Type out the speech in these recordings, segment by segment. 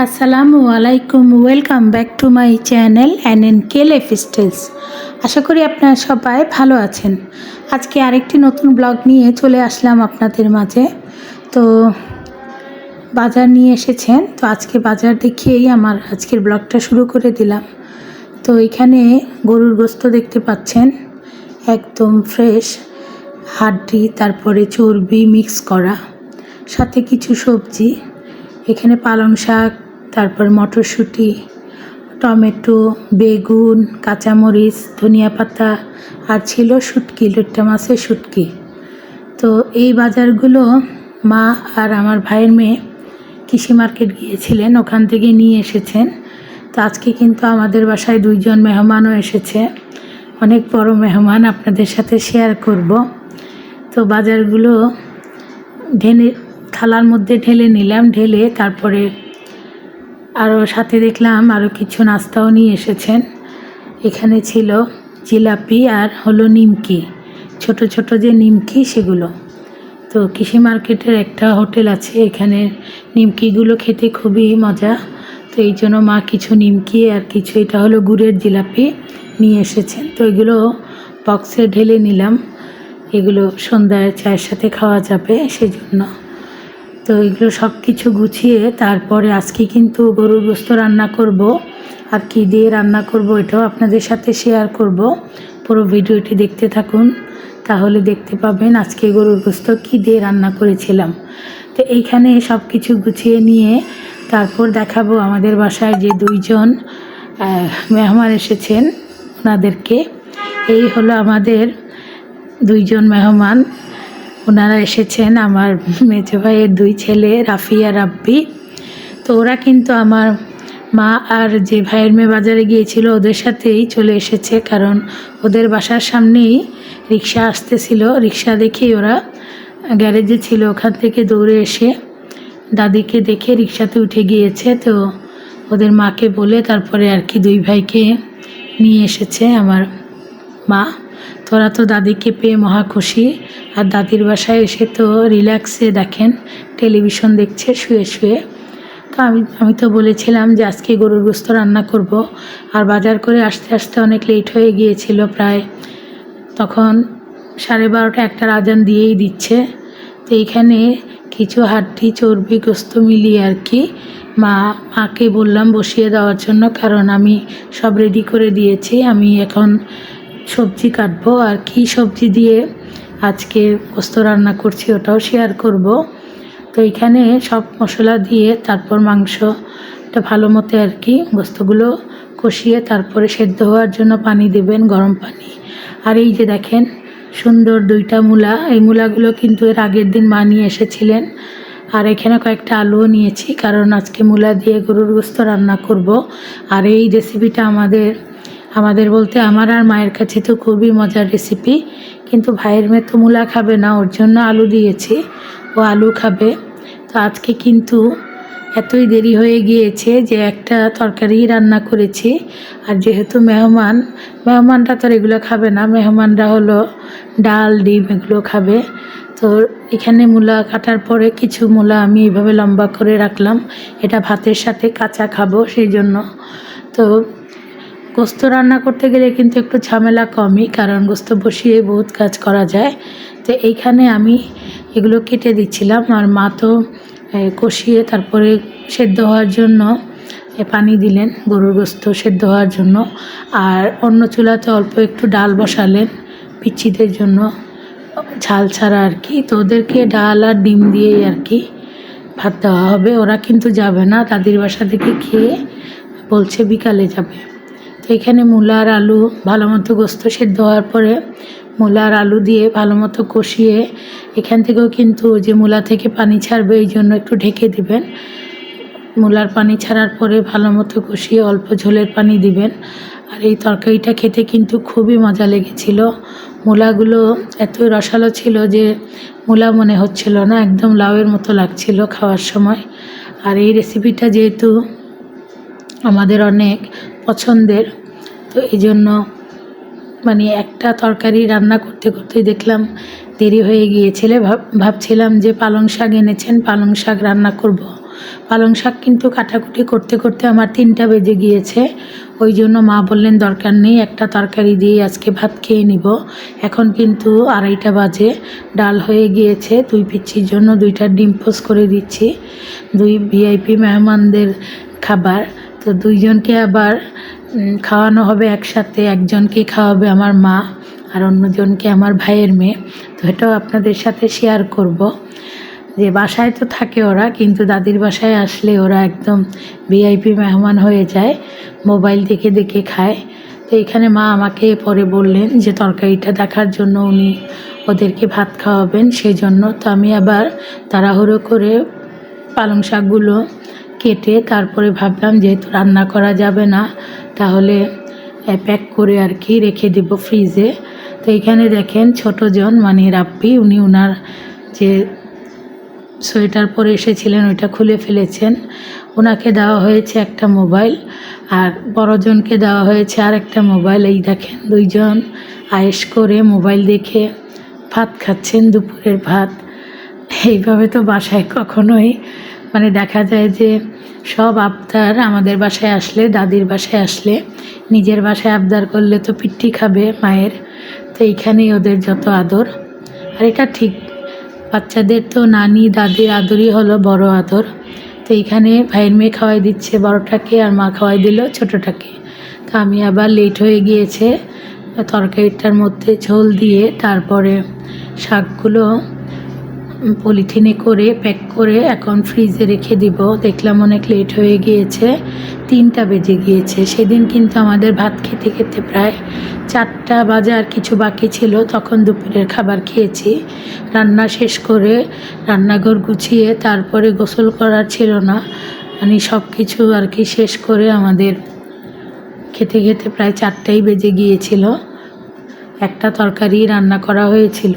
আসসালামু আলাইকুম welcome back to my channel an N K lifestyles আশা করি আপনারা সবাই ভালো আছেন। আজকে আরেকটি নতুন ব্লগ নিয়ে চলে আসলাম আপনাদের মাঝে। তো বাজার নিয়ে এসেছেন, তো আজকে বাজার দেখিয়েই আমার আজকের ব্লগটা শুরু করে দিলাম। তো এখানে গরুর গোস্ত দেখতে পাচ্ছেন, একদম ফ্রেশ হাড্ডি, তারপরে চর্বি মিক্স করা, সাথে কিছু সবজি। এখানে পালং শাক, তারপর মটরশুঁটি, টমেটো, বেগুন, কাঁচামরিচ, ধনিয়া পাতা, আর ছিল শুটকি, লুট্টা মাছের শুটকি। তো এই বাজারগুলো মা আর আমার ভাইয়ের মেয়ে কৃষি মার্কেট গিয়েছিলেন, ওখান থেকে নিয়ে এসেছেন। তো আজকে কিন্তু আমাদের বাসায় দুইজন মেহমানও এসেছে। অনেক বড় মেহমান আপনাদের সাথে শেয়ার করব। তো বাজারগুলো ঢেলে থালার মধ্যে ঢেলে নিলাম, ঢেলে তারপরে আরও সাথে দেখলাম আরও কিছু নাস্তাও নিয়ে এসেছেন। এখানে ছিল জিলাপি আর হলো নিমকি, ছোট ছোট যে নিমকি সেগুলো। তো কৃষি মার্কেটের একটা হোটেল আছে, এখানে নিমকিগুলো খেতে খুবই মজা। তো এই জন্য মা কিছু নিমকি আর কিছু এটা হলো গুড়ের জিলাপি নিয়ে এসেছেন। তো এগুলো বক্সে ঢেলে নিলাম। এগুলো সন্ধ্যায় চায়ের সাথে খাওয়া যাবে সেজন্য। তো এগুলো সব কিছু গুছিয়ে তারপরে আজকে কিন্তু গরুর গোস্ত রান্না করব। আর কী দিয়ে রান্না করব এটাও আপনাদের সাথে শেয়ার করব। পুরো ভিডিওটি দেখতে থাকুন। তাহলে দেখতে পাবেন আজকে গরুর গোস্ত কী দিয়ে রান্না করেছিলাম। তো এইখানে সব কিছু গুছিয়ে নিয়ে তারপর দেখাবো আমাদের বাসায় যে দুইজন মেহমান এসেছেন ওনাদেরকে। এই হলো আমাদের দুইজন মেহমান। ওনারা এসেছেন আমার মেজো ভাইয়ের দুই ছেলে, রাফি আর রাব্বি। তো ওরা কিন্তু আমার মা আর যে ভাইয়ের মেয়ে বাজারে গিয়েছিল ওদের সাথেই চলে এসেছে, কারণ ওদের বাসার সামনেই রিক্সা আসতেছিল। রিক্সা দেখেই ওরা গ্যারেজে ছিল, ওখান থেকে দৌড়ে এসে দাদিকে দেখে রিক্সাতে উঠে গিয়েছে। তো ওদের মাকে বলে তারপরে আর কি দুই ভাইকে নিয়ে এসেছে আমার মা। তোরা তো দাদিকে পেয়ে মহা খুশি। আর দাদির বাসায় এসে তো রিল্যাক্সে দেখেন, টেলিভিশন দেখছে, শুয়ে শুয়ে। তো আমি আমি তো বলেছিলাম যে আজকে গরুর গোস্ত রান্না করব। আর বাজার করে আসতে আসতে অনেক লেট হয়ে গিয়েছিল প্রায়। তখন সাড়ে বারোটা একটা আজান দিয়েই দিচ্ছে। তো এইখানে কিছু হাড্ডি, চর্বি, গোস্ত মিলিয়ে আর কি মা, মাকে বললাম বসিয়ে দেওয়ার জন্য। কারণ আমি সব রেডি করে দিয়েছি। আমি এখন সবজি কাটবো আর কি সবজি দিয়ে আজকে গোস্ত রান্না করছি ওটাও শেয়ার করব। তো এখানে সব মশলা দিয়ে তারপর মাংসটা ভালো মতো আর কি গোস্তগুলো কষিয়ে তারপরে সেদ্ধ হওয়ার জন্য পানি দেবেন, গরম পানি। আর এই যে দেখেন সুন্দর দুইটা মূলা, এই মূলাগুলো কিন্তু এর আগের দিন মা নিয়ে এসেছিলেন। আর এখানে কয়েকটা আলুও নিয়েছি, কারণ আজকে মূলা দিয়ে গরুর গোস্ত রান্না করব। আর এই রেসিপিটা আমাদের আমাদের বলতে আমার আর মায়ের কাছে তো খুবই মজার রেসিপি কিন্তু ভাইয়ের মেয়ে তো মূলা খাবে না, ওর জন্য আলু দিয়েছি, ও আলু খাবে। তো আজকে কিন্তু এতই দেরি হয়ে গিয়েছে যে একটা তরকারি রান্না করেছি, আর যেহেতু মেহমান, মেহমানরা তো এগুলো খাবে না, মেহমানরা হলো ডাল, ডিম এগুলো খাবে। তো এখানে মূলা কাটার পরে কিছু মূলা আমি এইভাবে লম্বা করে রাখলাম, এটা ভাতের সাথে কাঁচা খাব সেই জন্য। তো গোস্ত রান্না করতে গেলে কিন্তু একটু ঝামেলা কমই, কারণ গোস্ত বসিয়ে বহুত কাজ করা যায়। তো এইখানে আমি এগুলো কেটে দিচ্ছিলাম, আর মা তো কষিয়ে তারপরে সেদ্ধ হওয়ার জন্য পানি দিলেন গরুর গোস্ত সেদ্ধ হওয়ার জন্য। আর অন্য চুলাতে অল্প একটু ডাল বসালেন পিচ্ছিদের জন্য, ঝাল ছাড়া আর কি। তো ওদেরকে ডাল আর ডিম দিয়েই আর কি ভাত দেওয়া হবে। ওরা কিন্তু যাবে না, দাদির বাসা থেকে খেয়ে বলছে বিকালে যাবে। তো এখানে মূলা আর আলু ভালো মতো গোস্ত সেদ্ধ হওয়ার পরে মূলা আর আলু দিয়ে ভালো মতো কষিয়ে এখান থেকেও কিন্তু যে মূলা থেকে পানি ছাড়বে, এই জন্য একটু ঢেকে দিবেন। মূলার পানি ছাড়ার পরে ভালো মতো কষিয়ে অল্প ঝোলের পানি দিবেন। আর এই তরকারিটা খেতে কিন্তু খুবই মজা লেগেছিল। মূলাগুলো এতই রসালো ছিল যে মূলা মনে হচ্ছিল না, একদম লাউয়ের মতো লাগছিল খাওয়ার সময়। আর এই রেসিপিটা যেহেতু আমাদের অনেক পছন্দের। তো এই জন্য মানে একটা তরকারি রান্না করতে করতে দেখলাম দেরি হয়ে গিয়েছিল। ভাব, ভাবছিলাম যে পালং শাক এনেছেন, পালং শাক রান্না করব। পালং শাক কিন্তু কাটাকুটি করতে করতে আমার তিনটা বেজে গিয়েছে। ওই জন্য মা বললেন, দরকার নেই, একটা তরকারি দিয়ে আজকে ভাত খেয়ে নিব। এখন কিন্তু আড়াইটা বাজে, ডাল হয়ে গিয়েছে, দুই পিচ্ছির জন্য দুইটা ডিম পোস করে দিচ্ছি। দুই ভিআইপি মেহমানদের খাবার। তো দুইজনকে আবার খাওয়ানো হবে একসাথে। একজনকে খাওয়াবে আমার মা আর অন্যজনকে আমার ভাইয়ের মেয়ে। তো এটাও আপনাদের সাথে শেয়ার করব। যে বাসায় তো থাকে ওরা, কিন্তু দাদির বাসায় আসলে ওরা একদম ভিআইপি মেহমান হয়ে যায়, মোবাইল দেখে দেখে খায়। তো এখানে মা আমাকে পরে বললেন যে তরকারিটা দেখার জন্য উনি ওদেরকে ভাত খাওয়াবেন, সেই জন্য। তো আমি আবার তাড়াহুড়ো করে পালং শাকগুলো কেটে তারপরে ভাবলাম যেহেতু রান্না করা যাবে না, তাহলে প্যাক করে আর কি রেখে দেব ফ্রিজে তো এখানে দেখেন ছোটোজন মানে রাপ্পি উনি ওনার যে সোয়েটার পরে এসেছিলেন, ওইটা খুলে ফেলেছেন। ওনাকে দেওয়া হয়েছে একটা মোবাইল, আর বড়জনকে দেওয়া হয়েছে আর একটা মোবাইল। এই দেখেন দুইজন আয়েস করে মোবাইল দেখে ভাত খাচ্ছেন, দুপুরের ভাত। এইভাবে তো বাসায় কখনোই মানে দেখা যায় যে সব আবদার আমাদের বাসায় আসলে, দাদির বাসায় আসলে। নিজের বাসায় আবদার করলে তো পিট্টি খাবে মায়ের। তো এইখানেই ওদের যত আদর। আর এটা ঠিক, বাচ্চাদের তো নানি, দাদির আদরই হলো বড় আদর। তো এইখানে ভাইয়ের মেয়ে খাওয়াই দিচ্ছে বড়টাকে আর মা খাওয়াই দিল ছোটোটাকে। তো আমি আবার লেট হয়ে গিয়েছে, তরকারিটার মধ্যে ঝোল দিয়ে তারপরে শাকগুলো পলিথিনে করে, প্যাক করে এখন ফ্রিজে রেখে দিব। দেখলাম অনেক লেট হয়ে গিয়েছে, তিনটা বেজে গিয়েছে। সেদিন কিন্তু আমাদের ভাত খেতে খেতে প্রায় চারটা বাজে আর কিছু বাকি ছিল। তখন দুপুরের খাবার খেয়েছি। রান্না শেষ করে রান্নাঘর গুছিয়ে তারপরে গোসল করার ছিল না। মানে সব কিছু আর কি শেষ করে আমাদের খেতে খেতে প্রায় চারটাই বেজে গিয়েছিল। একটা তরকারি রান্না করা হয়েছিল।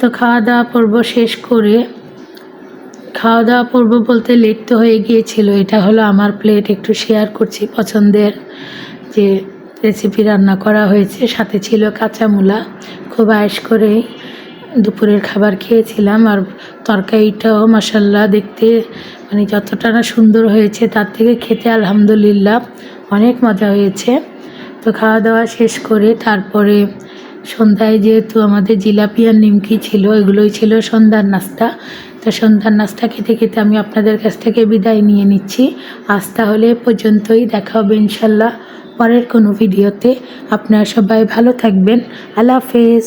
তো খাওয়া দাওয়া পর্ব শেষ করে, খাওয়া দাওয়া পর্ব বলতে লেট তো হয়ে গিয়েছিল। এটা হলো আমার প্লেট একটু শেয়ার করছি পছন্দের যে রেসিপি রান্না করা হয়েছে। সাথে ছিল কাঁচা মূলা খুব আয়েস করে দুপুরের খাবার খেয়েছিলাম। আর তরকারিটাও মশাল্লা দেখতে মানে যতটা না সুন্দর হয়েছে, তার থেকে খেতে আলহামদুলিল্লাহ অনেক মজা হয়েছে। তো খাওয়া দাওয়া শেষ করে তারপরে সন্ধ্যায় যেহেতু আমাদের জিলাপি আর নিমকি ছিল, এগুলোই ছিল সন্ধ্যার নাস্তা। তো সন্ধ্যার নাস্তা খেতে খেতে আমি আপনাদের কাছ থেকে বিদায় নিয়ে নিচ্ছি। আজ তাহলে পর্যন্তই, দেখা হবে ইনশাল্লাহ পরের কোনো ভিডিওতে। আপনারা সবাই ভালো থাকবেন। আল্লাহ হাফেজ।